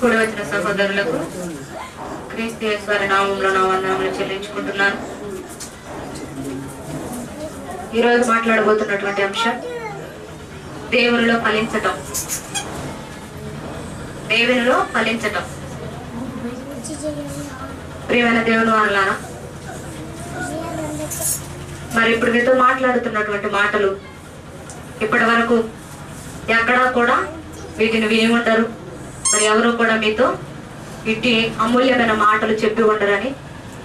కూడి వచ్చిన సహోదరులకు క్రీస్తేశ్వర నామంలో నా వందనములు చెల్లించుకుంటున్నాను. ఈరోజు మాట్లాడబోతున్నటువంటి అంశం దేవునిలో ఫలించటం. దేవునిలో ఫలించటం. ప్రియమైన దేవుని వాళ్ళారా మరి ఇప్పుడు మీతో మాట్లాడుతున్నటువంటి మాటలు ఇప్పటి వరకు ఎక్కడా కూడా వీటిని విని ఉండరు మరి ఎవరు కూడా మీతో ఇట్టి అమూల్యమైన మాటలు చెప్పి ఉండరని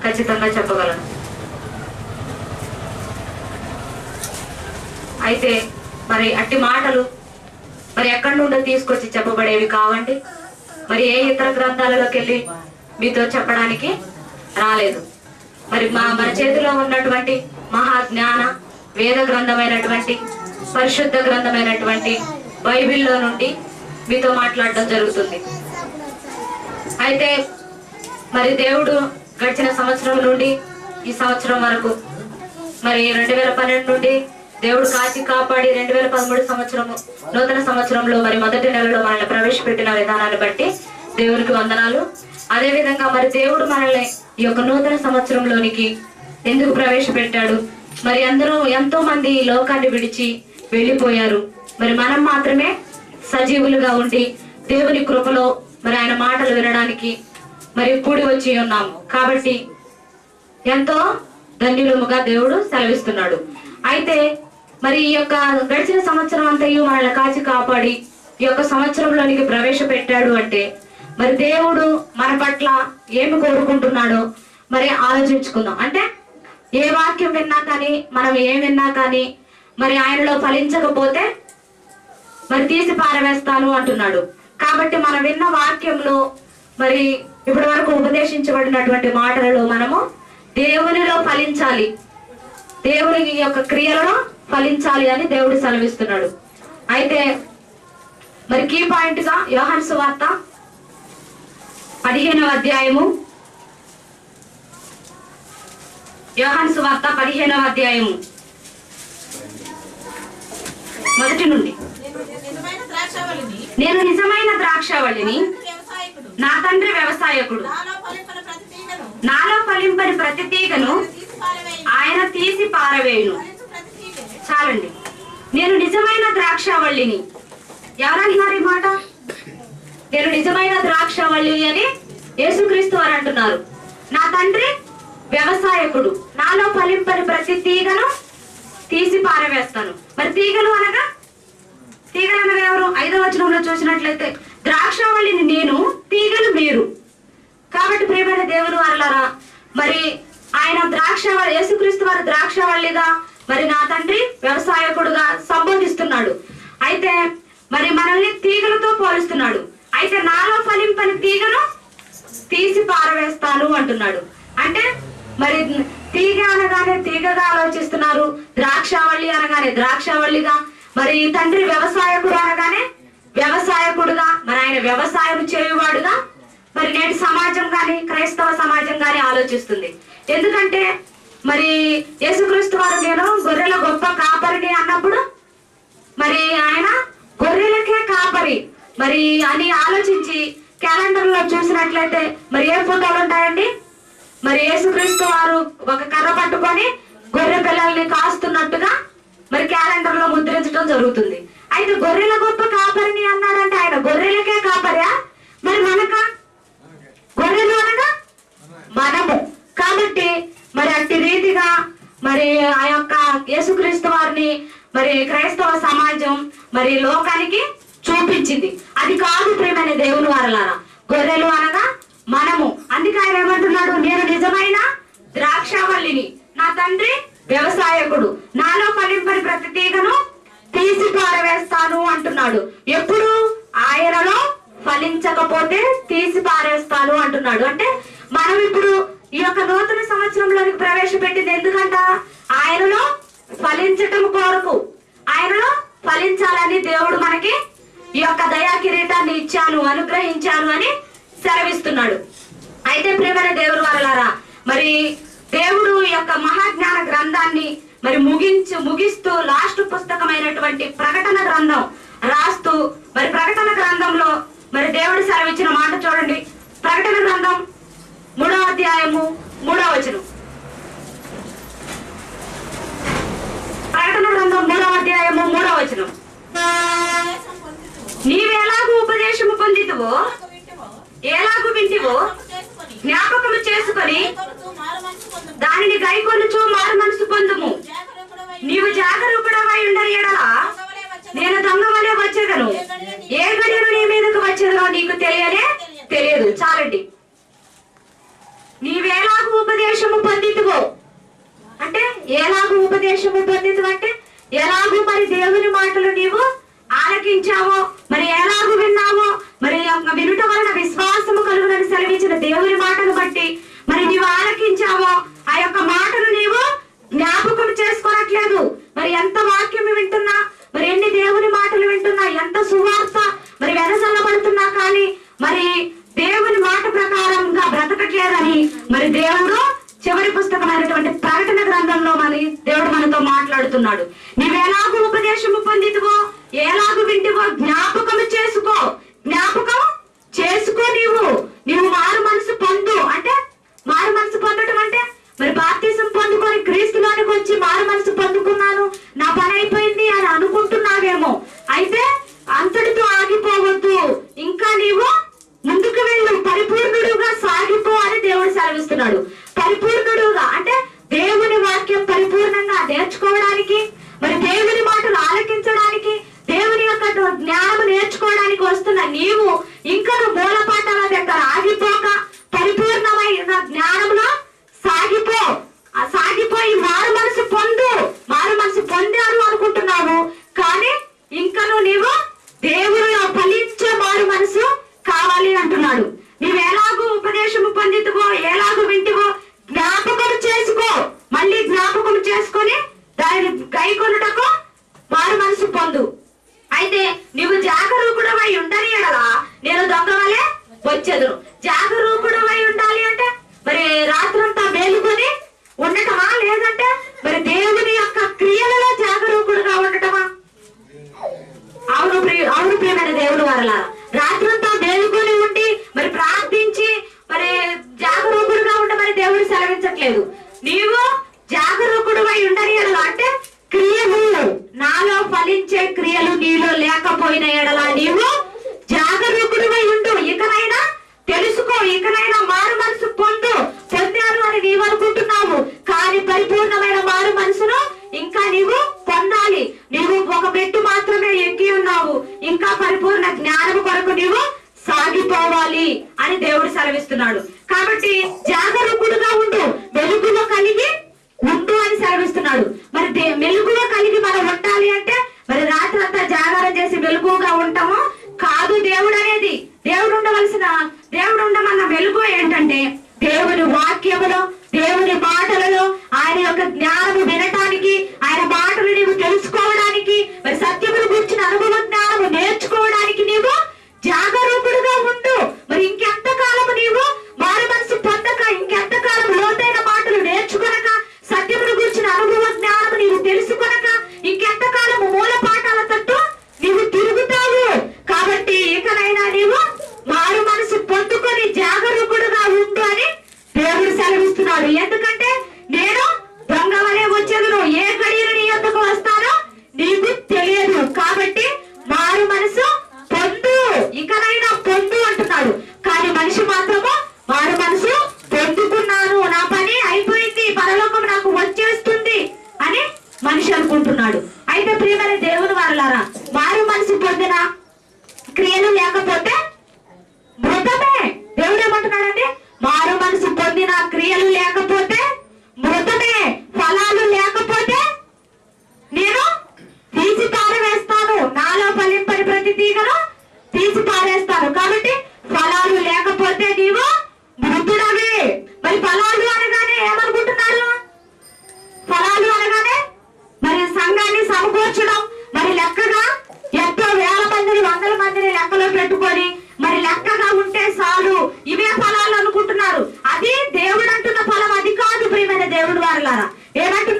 ఖచ్చితంగా చెప్పగలను. అయితే మరి అట్టి మాటలు మరి ఎక్కడి నుండో తీసుకొచ్చి చెప్పబడేవి కావండి? మరి ఏ ఇతర గ్రంథాలలోకి వెళ్ళి మీతో చెప్పడానికి రాలేదు? మరి మా మన చేతిలో ఉన్నటువంటి మహా జ్ఞాన వేద గ్రంథమైనటువంటి పరిశుద్ధ గ్రంథమైనటువంటి బైబిల్లో నుండి మీతో మాట్లాడడం జరుగుతుంది. అయితే మరి దేవుడు గడిచిన సంవత్సరం నుండి ఈ సంవత్సరం వరకు మరి రెండు వేల పన్నెండు నుండి దేవుడు కాచి కాపాడి రెండు వేల పదమూడు సంవత్సరము నూతన సంవత్సరంలో మరి మొదటి నెలలో మనల్ని ప్రవేశపెట్టిన విధానాన్ని బట్టి దేవుడికి వందనాలు. అదే విధంగా మరి దేవుడు మనల్ని ఈ యొక్క నూతన సంవత్సరంలోనికి ఎందుకు ప్రవేశపెట్టాడు? మరి అందరూ ఎంతో మంది ఈ లోకాన్ని విడిచి వెళ్ళిపోయారు. మరి మనం మాత్రమే సజీవులుగా ఉండి దేవుని కృపలో మరి ఆయన మాటలు వినడానికి మరి కూడి వచ్చి ఉన్నాము. కాబట్టి ఎంతో ధన్యులముగా దేవుడు సెలవిస్తున్నాడు. అయితే మరి ఈ యొక్క గడిచిన సంవత్సరం అంతయు మనల్ని కాచి కాపాడి ఈ యొక్క సంవత్సరంలోనికి ప్రవేశపెట్టాడు అంటే మరి దేవుడు మన పట్ల ఏమి కోరుకుంటున్నాడో మరి ఆలోచించుకుందాం. అంటే ఏ వాక్యం విన్నా కానీ మనం ఏం విన్నా కానీ మరి ఆయనలో ఫలించకపోతే మరి తీసి పారవేస్తాను అంటున్నాడు. కాబట్టి మనం విన్న వాక్యంలో మరి ఇప్పటి వరకు ఉపదేశించబడినటువంటి మాటలలో మనము దేవునిలో ఫలించాలి. దేవుని యొక్క క్రియలను ఫలించాలి అని దేవుడు సెలవిస్తున్నాడు. అయితే మరి కీ పాయింట్గా యోహాన్ సువార్త పదిహేనవ అధ్యాయము యోహాన్ సువార్త పదిహేనవ అధ్యాయము. మొదటి నుండి. నేను నిజమైన ద్రాక్షవల్లిని వ్యవసాయకుడు. నా తండ్రి వ్యవసాయకుడు. నాలో ఫలింపని ప్రతి తీగను. ఆయన తీసి పారవేయును. చాలండి. నేను నిజమైన ద్రాక్షవల్లిని ఎవరంటున్నారు ఈ మాట? నేను నిజమైన ద్రాక్షవల్లి అని యేసుక్రీస్తు వారు అంటున్నారు. నా తండ్రి వ్యవసాయకుడు. నాలో ఫలింపని ప్రతి తీగను తీసి పారవేస్తాను. మరి తీగలు అనగా? తీగలు అనగా ఎవరు? ఐదవ వచనంలో చూసినట్లయితే ద్రాక్షావళిని నేను తీగలు మీరు. కాబట్టి ప్రియమైన దేవుని వారలారా మరి ఆయన ద్రాక్ష యేసుక్రీస్తు వారి ద్రాక్షవల్లిగా మరి నా తండ్రి వ్యవసాయకుడుగా సంబోధిస్తున్నాడు. అయితే మరి మనల్ని తీగలతో పోలుస్తున్నాడు. అయితే నాలో ఫలింపని తీగను తీసి పారవేస్తాను అంటున్నాడు. అంటే మరి తీగ అనగానే తీగగా ఆలోచిస్తున్నారు ద్రాక్షావళి అనగానే ద్రాక్షావళిగా మరి తండ్రి వ్యవసాయకుడు అనగానే వ్యవసాయకుడుగా మరి ఆయన వ్యవసాయం చేయువాడుగా మరి నేటి సమాజం గాని క్రైస్తవ సమాజం గాని ఆలోచిస్తుంది. ఎందుకంటే మరి యేసుక్రీస్తు వారు నేను గొర్రెల గొప్ప కాపరిని అన్నప్పుడు మరి ఆయన గొర్రెలకే కాపరి. మరి అని ఆలోచించి క్యాలెండర్లో చూసినట్లయితే మరి ఏ ఫోటోలు ఉంటాయండి? మరి యేసుక్రీస్తు వారు ఒక కర్ర పట్టుకొని గొర్రె పిల్లల్ని కాస్తున్నట్టుగా మరి క్యాలెండర్లో ముద్రించడం జరుగుతుంది. అయితే గొర్రెల గొప్ప కాపరిని అన్నాడంటే ఆయన గొర్రెలకే కాపరా మరి మనక? గొర్రెలు అనగా మనము. కాబట్టి మరి అట్టి రీతిగా మరి ఆ యొక్క యేసుక్రీస్తు వారిని మరి క్రైస్తవ సమాజం మరి లోకానికి చూపించింది. అది కాదు ప్రేమైన దేవుని వారలారా. గొర్రెలు అనగా మనము. అందుకే ఆయన ఏమంటున్నాడు? నేను నిజమైన ద్రాక్షావల్లిని. నా తండ్రి వ్యవసాయకుడు. నాలో ఫలింపని ప్రతి తీగను తీసి పారవేస్తాను అంటున్నాడు. ఎప్పుడు ఆయనలో ఫలించకపోతే తీసి పారేస్తాను అంటున్నాడు. అంటే మనం ఇప్పుడు ఈ యొక్క నూతన సంవత్సరంలోనికి ప్రవేశపెట్టింది ఎందుకంట? ఆయనలో ఫలించటం కొరకు. ఆయనలో ఫలించాలని దేవుడు మనకి ఈ యొక్క దయా కిరీటాన్ని ఇచ్చాను అనుగ్రహించాను అని సెలవిస్తున్నాడు. అయితే ప్రేమైన దేవుడు వారలారా మరి దేవుడు యొక్క మహాజ్ఞాన గ్రంథాన్ని మరి ముగించు ముగిస్తూ లాస్ట్ పుస్తకమైనటువంటి ప్రకటన గ్రంథం రాస్తూ మరి ప్రకటన గ్రంథంలో మరి దేవుడు సెలవిచ్చిన మాట చూడండి. ప్రకటన గ్రంథం మూడో అధ్యాయము మూడో వచనం. ప్రకటన గ్రంథం మూడో అధ్యాయము మూడో వచనం. నీవెలాగూ ఉపదేశము పొందితువో? ఎలాగూ వింటివో? జ్ఞాపకము చేసుకొని దానిని గైకొనుచు మారు మనసు పొందుము. నీవు జాగరూకుడవై ఉండని ఎడల నేను దొంగ వలె వచ్చేదను. ఏ గడియను నీ మీదకు వచ్చేదనో నీకు తెలియనే తెలియదు. చాలండి. నీవేలాగు ఉపదేశము పొందితువో. అంటే ఏలాగు ఉపదేశము పొందితువు అంటే ఎలాగూ మరి దేవుని మాటలు నీవు ఆలకించావో మరి ఎలాగు విన్నావో మరి వినుట వలన విశ్వాసము కలుగునని సెలవించిన దేవుని మాటను బట్టి మరి నీవు ఆలకించావో ఆ యొక్క మాటను నీవు జ్ఞాపకం చేసుకోనట్లేదు. మరి ఎంత వాక్యం వింటున్నా మరి ఎన్ని దేవుని మాటలు వింటున్నా ఎంత సువార్త మరి వెనసల్లబడుతున్నా కానీ మరి దేవుని మాట ప్రకారంగా బ్రతకట్లేదని మరి దేవుడు చివరి పుస్తకమైనటువంటి ప్రకటన గ్రంథంలో మరి దేవుడు మనతో మాట్లాడుతున్నాడు. నీవెలాగూ ఉపదేశము పొందితువో ఏలాగు వింటివో జ్ఞాపకం చేసుకో. జ్ఞాపకం చేసుకో నీవు. నీవు మారు మనసు పొందు. అంటే మారు మనసు పొందడం అంటే మరి బాప్తీసం పొందుకొని క్రీస్తులోనికి వచ్చి మారు మనసు పొందుకున్నాను. నా పని అయిపోయింది అని అనుకుంటున్నావేమో. అయితే అంతటితో ఆగిపోవద్దు. ఇంకా నీవు ముందుకు వెళ్ళు. పరిపూర్ణుడుగా సాగిపో అని దేవుడు సెలవిస్తున్నాడు. పరిపూర్ణ claro. పెట్టుకొని మరి లెక్కగా ఉంటే చాలు. ఇవే ఫలాలు అనుకుంటున్నారు. అది దేవుడు అంటున్న ఫలం అది కాదు ప్రియమైన దేవుడు వారులారా. ఏమంటున్నారు?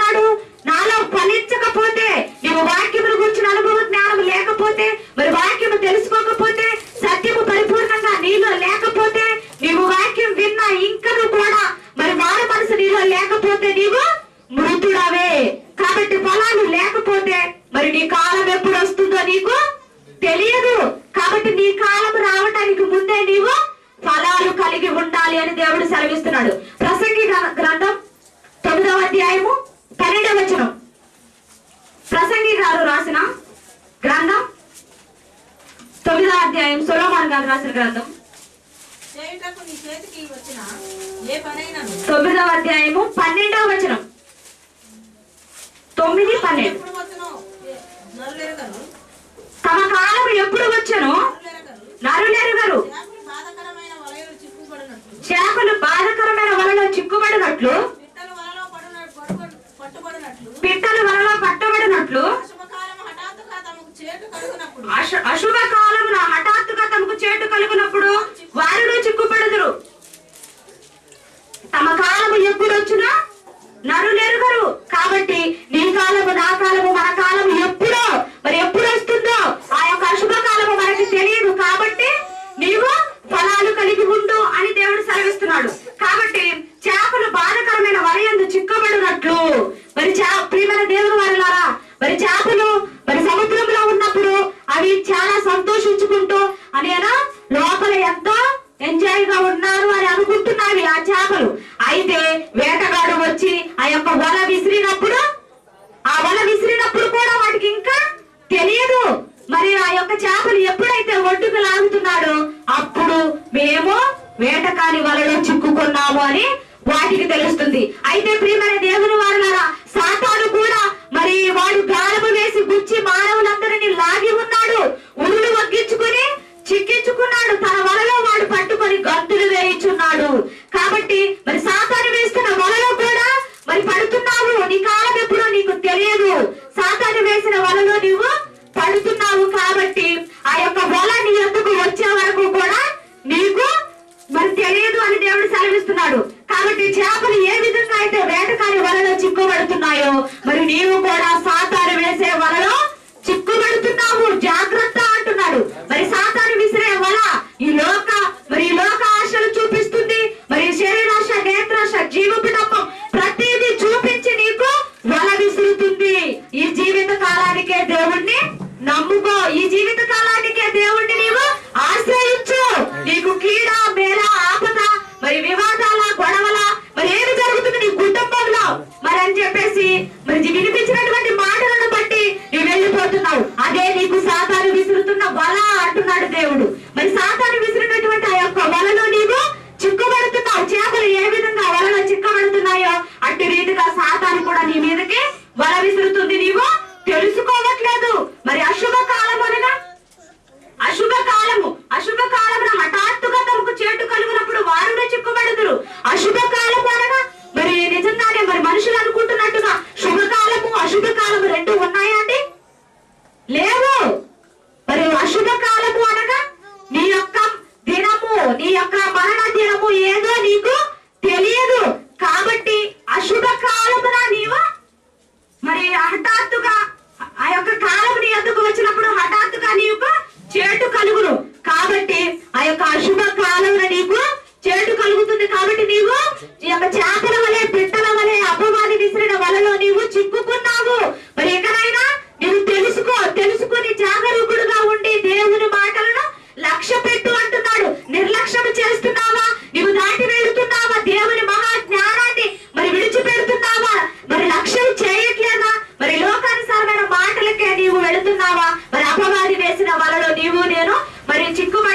ఒడ్డుకు లాగుతున్నాడు. అప్పుడు మేము వేటకాని వలలో చిక్కుకున్నాము అని వాటికి తెలుస్తుంది. అయితే ప్రియమైన దేవుని వారులారా సాతాను కూడా మరి వాడు గాలము వేసి గుచ్చి మానవులందరినీ లాగి ఉన్నాడు. ఉరులు వగ్గించుకుని చిక్కించుకున్నాడు. తన వలలో వాడు పట్టుకొని గంతులు వేయించున్నాడు. కాబట్టి మరి సాతాను వేస్తున్న వలలో కూడా మరి పడుతున్నావు. నీ కాలం ఎప్పుడో నీకు తెలియదు. సాతాను వేసిన వలలో నీవు పడుతున్నావు.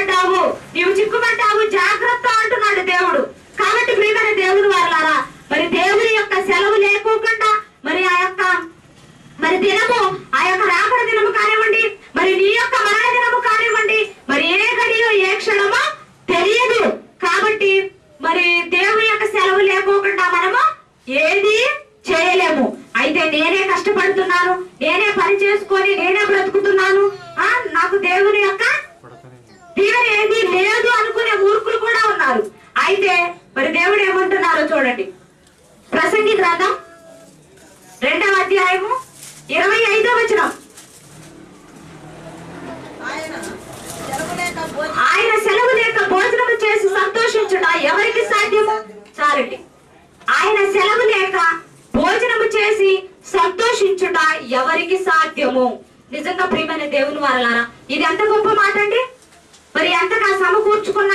చిక్కుమంటావు నీవు చిక్కుమంటావు జాగ్రత్త అంటున్నాడు దేవుడు. కాబట్టి ప్రియమైన దేవుడు వారులారా మరి దేవుని యొక్క సెలవు లేకోకుండా మరి ఆ యొక్క మరి దినము ఆ యొక్క రాకడ దినము కానివ్వండి మరి నీ యొక్క మరణ దినము కానివ్వండి మరి ఏ గడియో ఏ క్షణమో తెలియదు. కాబట్టి మరి దేవుని యొక్క సెలవు లేకోకుండా మనము ఏది చేయలేము. అయితే నేనే కష్టపడుతున్నాను నేనే పని చేసుకొని నేనే బ్రతుకుతున్నాను. నాకు దేవుని యొక్క ఏది లేదు అనుకునే మూర్ఖులు కూడా ఉన్నారు. అయితే మరి దేవుడు ఏమంటున్నారో చూడండి. ప్రసంగి గ్రంథం రెండవ అధ్యాయము ఇరవై ఐదో వచనం. ఆయన సెలవు లేక భోజనం చేసి సంతోషించుట ఎవరికి సాధ్యము? చాలండి. ఆయన సెలవు లేక భోజనము చేసి సంతోషించుట ఎవరికి సాధ్యము? నిజంగా ప్రియమైన దేవుని వారలారా ఇది ఎంత గొప్ప మాట అండి మరి ఎంత ఎంతగా సమకూర్చుకున్న